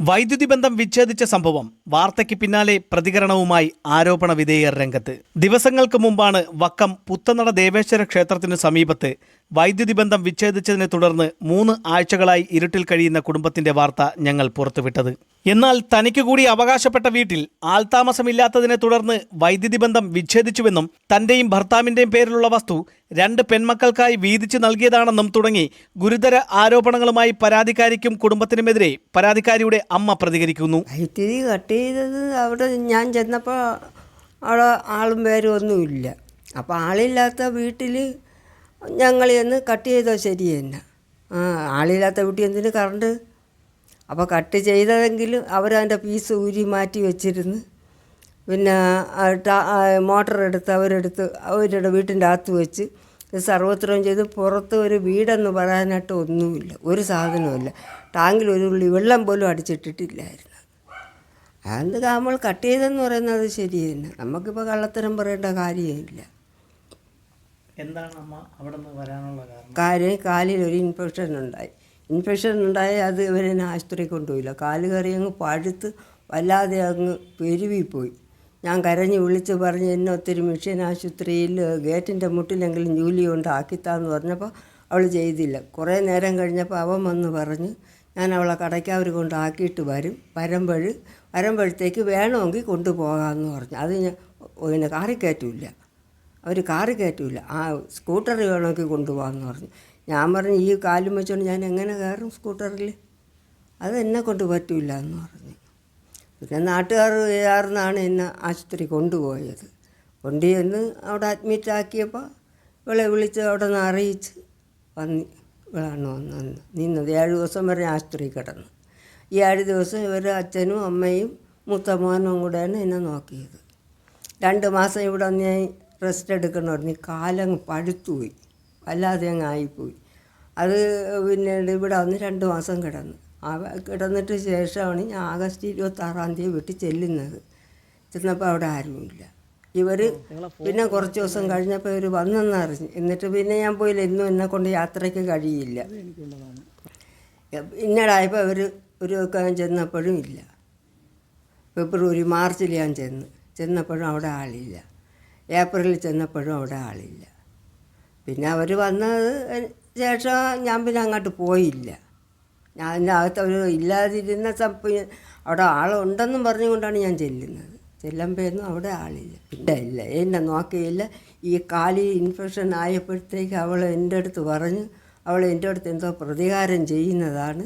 വൈദ്യുതി ബന്ധം വിച്ഛേദിച്ച സംഭവം വാർത്തയ്ക്ക് പിന്നാലെ പ്രതികരണവുമായി ആരോപണ വിധേയർ രംഗത്ത്. ദിവസങ്ങൾക്ക് മുമ്പാണ് വക്കം പുത്തനട ദേവേശ്വര ക്ഷേത്രത്തിനു സമീപത്ത് വൈദ്യുതി ബന്ധം വിച്ഛേദിച്ചതിനെ തുടർന്ന് മൂന്ന് ആഴ്ചകളായി ഇരുട്ടിൽ കഴിയുന്ന കുടുംബത്തിന്റെ വാർത്ത ഞങ്ങൾ പുറത്തുവിട്ടത്. എന്നാൽ തനിക്ക് കൂടി അവകാശപ്പെട്ട വീട്ടിൽ ആൾതാമസമില്ലാത്തതിനെ തുടർന്ന് വൈദ്യുതി ബന്ധം വിച്ഛേദിച്ചുവെന്നും തന്റെയും ഭർത്താവിന്റെയും പേരിലുള്ള വസ്തു രണ്ട് പെൺമക്കൾക്കായി വീതിച്ചു നൽകിയതാണെന്നും തുടങ്ങി ഗുരുതര ആരോപണങ്ങളുമായി പരാതിക്കാരിക്കും കുടുംബത്തിനുമെതിരെ പരാതിക്കാരിയുടെ അമ്മ പ്രതികരിക്കുന്നു. വൈദ്യുതി കട്ട് ചെയ്തത് അവിടെ ഞാൻ ചെന്നപ്പോൾ അവിടെ ആളും പേരും ഒന്നുമില്ല. അപ്പോൾ ആളില്ലാത്ത വീട്ടിൽ ഞങ്ങൾ ചെന്ന് കട്ട് ചെയ്തോ ശരി തന്നെ ആ ആളില്ലാത്ത വീട്ടിൽ എന്തിന് കറണ്ട് അപ്പോൾ കട്ട് ചെയ്തതെങ്കിലും അവരതിന്റെ പീസ് ഊരി മാറ്റി വെച്ചിരുന്ന്. പിന്നെ മോട്ടർ എടുത്ത് അവരെടുത്ത് അവരുടെ വീട്ടിന്റെ അകത്ത് വെച്ച് സർവത്രം സർവത്രവും ചെയ്ത് പുറത്ത് ഒരു വീടെന്ന് പറയാനായിട്ട് ഒന്നുമില്ല. ഒരു സാധനവുമില്ല ടാങ്കിൽ ഒരു ഉള്ളി വെള്ളം പോലും അടിച്ചിട്ടിട്ടില്ലായിരുന്നു. അത് നമ്മൾ കട്ട് ചെയ്തെന്ന് പറയുന്നത് ശരി തന്നെ. നമുക്കിപ്പോൾ കള്ളത്തരം പറയേണ്ട കാര്യമില്ല. എന്താണ് അമ്മ അവിടെ നിന്ന് വരാനുള്ള കാരണം? കാലിൽ ഒരു ഇൻഫെക്ഷൻ ഉണ്ടായി. ഇൻഫെക്ഷൻ ഉണ്ടായി അത് ഇവരെ ആശുപത്രി കൊണ്ടുപോയില്ല. കാൽ കയറി അങ്ങ് പഴുത്ത് വല്ലാതെ അങ്ങ് പെരുവിപ്പോയി ഞാൻ കരഞ്ഞ് വിളിച്ച് പറഞ്ഞ് എന്നെ ഒത്തിരി മിഷ്യൻ ആശുപത്രിയിൽ ഗേറ്റിന്റെ മുട്ടിലെങ്കിലും ജോലി കൊണ്ട് ആക്കിത്താന്ന് പറഞ്ഞപ്പോൾ അവൾ ചെയ്തില്ല. കുറേ നേരം കഴിഞ്ഞപ്പോൾ അവൻ വന്ന് പറഞ്ഞ് ഞാൻ അവളെ കടയ്ക്കവർ കൊണ്ട് ആക്കിയിട്ട് വരും. വരുമ്പോൾ വരുമ്പോഴത്തേക്ക് വേണമെങ്കിൽ കൊണ്ടുപോകാമെന്ന് പറഞ്ഞു. അത് ഞാൻ പിന്നെ കയറ്റില്ല. അവർ കാറ് കയറ്റൂല. ആ സ്കൂട്ടർ വേണമെങ്കിൽ കൊണ്ടുപോകാമെന്ന് പറഞ്ഞു. ഞാൻ പറഞ്ഞു ഈ കാലും വെച്ചുകൊണ്ട് ഞാൻ എങ്ങനെ കയറും സ്കൂട്ടറിൽ അത് എന്നെ കൊണ്ട് പറ്റൂല എന്ന് പറഞ്ഞു. പിന്നെ നാട്ടുകാർ ചേർന്നാണ് എന്നെ ആശുപത്രി കൊണ്ടുപോയത്. കൊണ്ടുചെന്ന് അവിടെ അഡ്മിറ്റ് ആക്കിയപ്പോൾ ഇവളെ വിളിച്ച് അവിടെ നിന്ന് അറിയിച്ച് വന്നി ഇവളാണ് വന്നത് നിന്നത്. ഏഴ് ദിവസം വരെ ആശുപത്രി കിടന്നു. ഈ ഏഴ് ദിവസം ഇവർ അച്ഛനും അമ്മയും മൂത്ത മോനും കൂടെയാണ് എന്നെ നോക്കിയത്. രണ്ട് മാസം ഇവിടെ ഞാൻ റെസ്റ്റ് എടുക്കണം പറഞ്ഞ് കാലങ്ങ് പഴുത്തുപോയി. വല്ലാതെ അങ്ങ് ആയിപ്പോയി. അത് പിന്നെ ഇവിടെ വന്ന് രണ്ട് മാസം കിടന്നു. ആ കിടന്നിട്ട് ശേഷമാണ് ഞാൻ ആഗസ്റ്റ് ഇരുപത്താറാം തീയതി വിട്ട് ചെല്ലുന്നത്. ചെന്നപ്പോൾ അവിടെ ആരുമില്ല. ഇവർ പിന്നെ കുറച്ച് ദിവസം കഴിഞ്ഞപ്പോൾ ഇവർ വന്നെന്ന് അറിഞ്ഞു. എന്നിട്ട് പിന്നെ ഞാൻ പോയില്ല. ഇന്നും എന്നെ കൊണ്ട് യാത്രയ്ക്ക് കഴിയില്ല. ഇന്നടായപ്പോൾ അവർ ഒരു ദിവസം ചെന്നപ്പോഴും ഇല്ല. ഫെബ്രുവരി മാർച്ചിൽ ഞാൻ ചെന്ന്. ചെന്നപ്പോഴും അവിടെ ആളില്ല. ഏപ്രിലിൽ ചെന്നപ്പോഴും അവിടെ ആളില്ല. പിന്നെ അവർ വന്നത് ശേഷം ഞാൻ പിന്നെ അങ്ങോട്ട് പോയില്ല. ഞാൻ അതിന്റെ അകത്ത് അവർ ഇല്ലാതിരുന്ന സമയം അവിടെ ആളുണ്ടെന്നും പറഞ്ഞുകൊണ്ടാണ് ഞാൻ ചെല്ലുന്നത്. ചെല്ലുമ്പോഴൊന്നും അവിടെ ആളില്ല. ഇല്ല ഇല്ല എന്നെ നോക്കിയില്ല. ഈ കാലിൽ ഇൻഫെക്ഷൻ ആയപ്പോഴത്തേക്ക് അവൾ എന്റെ അടുത്ത് പറഞ്ഞു അവൾ എന്റെ അടുത്ത് എന്തോ പ്രതികാരം ചെയ്യുന്നതാണ്.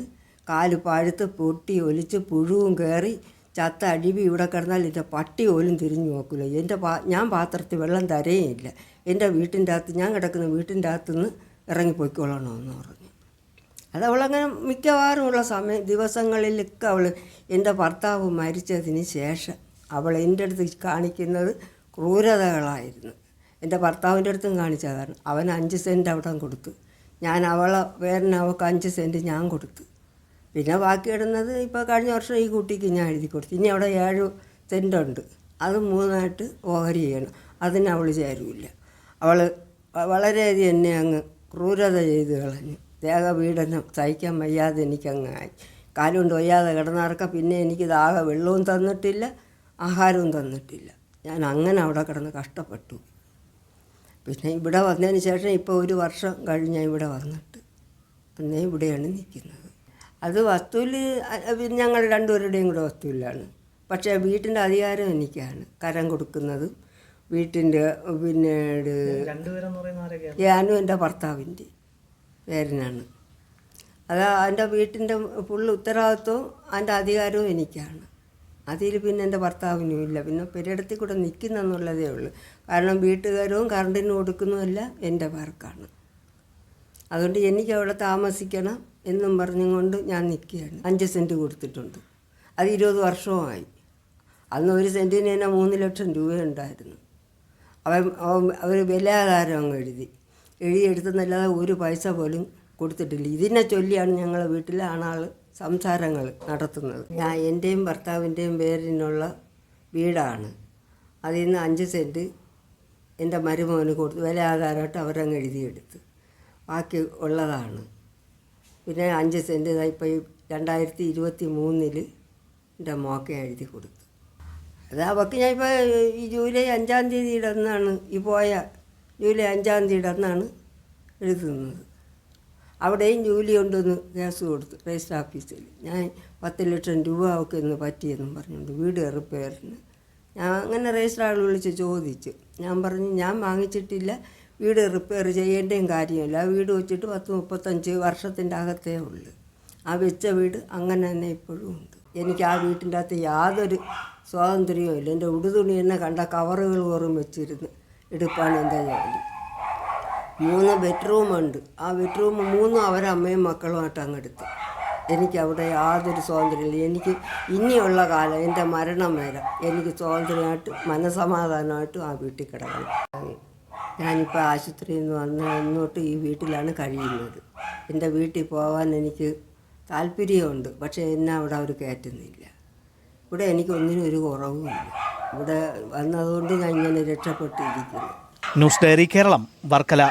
കാൽ പഴുത്ത് പൊട്ടി ഒലിച്ച് പുഴുവും കയറി ചത്ത അടിവി ഇവിടെ കിടന്നാൽ എന്റെ പട്ടി പോലും തിരിഞ്ഞു നോക്കില്ല എന്റെ പാ ഞാൻ പാത്രത്തിൽ വെള്ളം തരേയില്ല. എന്റെ വീട്ടിന്റെ അകത്ത് ഞാൻ കിടക്കുന്ന വീട്ടിന്റെ അകത്തുനിന്ന് ഇറങ്ങിപ്പോയിക്കൊള്ളണമെന്ന് പറഞ്ഞു. അത് അവളങ്ങനെ മിക്കവാറും ഉള്ള സമയം ദിവസങ്ങളിലൊക്കെ അവൾ എന്റെ ഭർത്താവ് മരിച്ചതിന് ശേഷം അവൾ എന്റെ അടുത്ത് കാണിക്കുന്നത് ക്രൂരതകളായിരുന്നു. എന്റെ ഭർത്താവിന്റെ അടുത്തും കാണിച്ചതാണ്. അവൻ അഞ്ച് സെന്റ് അവിടെ കൊടുത്തു. ഞാൻ അവളെ പേരിന് അവൾക്ക് അഞ്ച് സെന്റ് ഞാൻ കൊടുത്തു. പിന്നെ ബാക്കി ഇടുന്നത് ഇപ്പോൾ കഴിഞ്ഞ വർഷം ഈ കുട്ടിക്ക് ഞാൻ എഴുതി കൊടുത്തു. ഇനി അവിടെ ഏഴ് സെന്റുണ്ട് അത് മൂന്നായിട്ട് ഓഹരി ചെയ്യണം. അതിന് അവൾ ചേരൂല അവൾ വളരെയധികം എന്നെ അങ്ങ് ക്രൂരത ചെയ്ത് കളഞ്ഞു. ദേഹപീഡനം സഹിക്കാൻ വയ്യാതെ എനിക്കങ്ങ് ആയി. കാലുകൊണ്ട് വയ്യാതെ കിടന്നിറക്കം പിന്നെ എനിക്ക് ദാഹ വെള്ളവും തന്നിട്ടില്ല ആഹാരവും തന്നിട്ടില്ല. ഞാൻ അങ്ങനെ അവിടെ കിടന്ന് കഷ്ടപ്പെട്ടു. പിന്നെ ഇവിടെ വന്നതിന് ശേഷം ഇപ്പോൾ ഒരു വർഷം കഴിഞ്ഞ ഇവിടെ വന്നിട്ട്. പിന്നെ ഇവിടെയാണ് നിൽക്കുന്നത്. അത് വസ്തുവിൽ ഞങ്ങൾ രണ്ടുപേരുടെയും കൂടെ വസ്തുവിലാണ്. പക്ഷേ വീട്ടിന്റെ അധികാരം എനിക്കാണ് കരം കൊടുക്കുന്നത്. വീട്ടിന്റെ ആരൊക്കെയാണ്? ഞാനും എന്റെ ഭർത്താവിന്റെ പേരനാണ്. അത് എന്റെ വീട്ടിന്റെ ഫുള്ള് ഉത്തരവാദിത്വവും അതിന്റെ അധികാരവും എനിക്കാണ്. അതിൽ പിന്നെ എന്റെ ഭർത്താവിനും ഇല്ല. പിന്നെ പെരിടത്തിൽ കൂടെ നിൽക്കുന്നെന്നുള്ളതേ ഉള്ളൂ. കാരണം വീട്ടുകാരവും കറണ്ടിന് കൊടുക്കുന്നതല്ല എന്റെ പേർക്കാണ് അതുകൊണ്ട് എനിക്ക് അവിടെ താമസിക്കണം. എന്നും പറഞ്ഞുകൊണ്ട് ഞാൻ നിൽക്കുകയാണ്. അഞ്ച് സെന്റ് കൊടുത്തിട്ടുണ്ട്. അത് ഇരുപത് വർഷവുമായി. അന്ന് ഒരു സെന്റിന് തന്നെ മൂന്ന് ലക്ഷം രൂപയുണ്ടായിരുന്നു. അവൻ അവർ വിലയാകാരം അങ്ങ് എഴുതി. എഴുതിയെടുത്തെന്നല്ലാതെ ഒരു പൈസ പോലും കൊടുത്തിട്ടില്ല. ഇതിനെ ചൊല്ലിയാണ് ഞങ്ങളെ വീട്ടിലെ ആണാൾ സംസാരങ്ങൾ നടത്തുന്നത്. ഞാൻ എന്റെയും ഭർത്താവിന്റെയും പേരിനുള്ള വീടാണ്. അതിൽ നിന്ന് അഞ്ച് സെന്റ് എന്റെ മരുമോന് കൊടുത്ത് വില ആധാരമായിട്ട് അവരങ്ങ് എഴുതിയെടുത്ത്. ബാക്കി ഉള്ളതാണ്. പിന്നെ അഞ്ച് സെന്റ് ഇപ്പോൾ ഈ രണ്ടായിരത്തി ഇരുപത്തി മൂന്നിൽ എന്റെ മോക്ക എഴുതി കൊടുത്തു. അത് അവൾക്ക് ഞാൻ ഇപ്പോൾ ഈ ജൂലൈ അഞ്ചാം തീയതിയുടെ അന്നാണ് ഈ പോയ ജൂലൈ അഞ്ചാം തീയതിയുടെ അന്നാണ് എഴുതുന്നത്. അവിടെയും ജോലി ഉണ്ടെന്ന് കേസ് കൊടുത്തു രജിസ്റ്റർ ഓഫീസിൽ ഞാൻ പത്ത് ലക്ഷം രൂപ അവൾക്ക് ഇന്ന് പറ്റിയെന്നും പറഞ്ഞുകൊണ്ട് വീട് റിപ്പയറിന്. ഞാൻ അങ്ങനെ രജിസ്റ്റർ ആൾ വിളിച്ച് ചോദിച്ചു. ഞാൻ പറഞ്ഞു ഞാൻ വാങ്ങിച്ചിട്ടില്ല. വീട് റിപ്പയർ ചെയ്യേണ്ടയും കാര്യമില്ല. വീട് വെച്ചിട്ട് പത്ത് മുപ്പത്തഞ്ച് വർഷത്തിന്റെ അകത്തേ ഉള്ളു. ആ വെച്ച വീട് അങ്ങനെ തന്നെ ഇപ്പോഴും ഉണ്ട്. എനിക്ക് ആ വീട്ടിന്റെ അകത്ത് യാതൊരു സ്വാതന്ത്ര്യവും ഇല്ല. എന്റെ ഉടുതുണി തന്നെ കണ്ട കവറുകൾ വെറും വെച്ചിരുന്ന് എടുപ്പാണ് എന്റെ ജോലി. മൂന്ന് ബെഡ്റൂമുണ്ട് ആ ബെഡ്റൂം മൂന്നും അവരമ്മയും മക്കളുമായിട്ട് അങ്ങെടുത്ത് എനിക്ക് അവിടെ യാതൊരു സ്വാതന്ത്ര്യമില്ല എനിക്ക് ഇനിയുള്ള കാലം എന്റെ മരണം വരെ എനിക്ക് സ്വാതന്ത്ര്യമായിട്ട് മനസമാധാനമായിട്ടും ആ വീട്ടിൽ കിടക്കണം. ഞാനിപ്പോൾ ആശുപത്രിയിൽ നിന്ന് വന്ന് ഇങ്ങോട്ട് ഈ വീട്ടിലാണ് കഴിയുന്നത്. എന്റെ വീട്ടിൽ പോകാൻ എനിക്ക് താല്പര്യമുണ്ട്. പക്ഷേ എന്നെ അവിടെ അവർ കയറ്റുന്നില്ല. ഇവിടെ എനിക്ക് ഒന്നിനും ഒരു കുറവുമില്ല. ഇവിടെ വന്നതുകൊണ്ട് ഞാൻ ഇങ്ങനെ രക്ഷപ്പെട്ടിരിക്കുന്നു. News diary Kerala Varkala.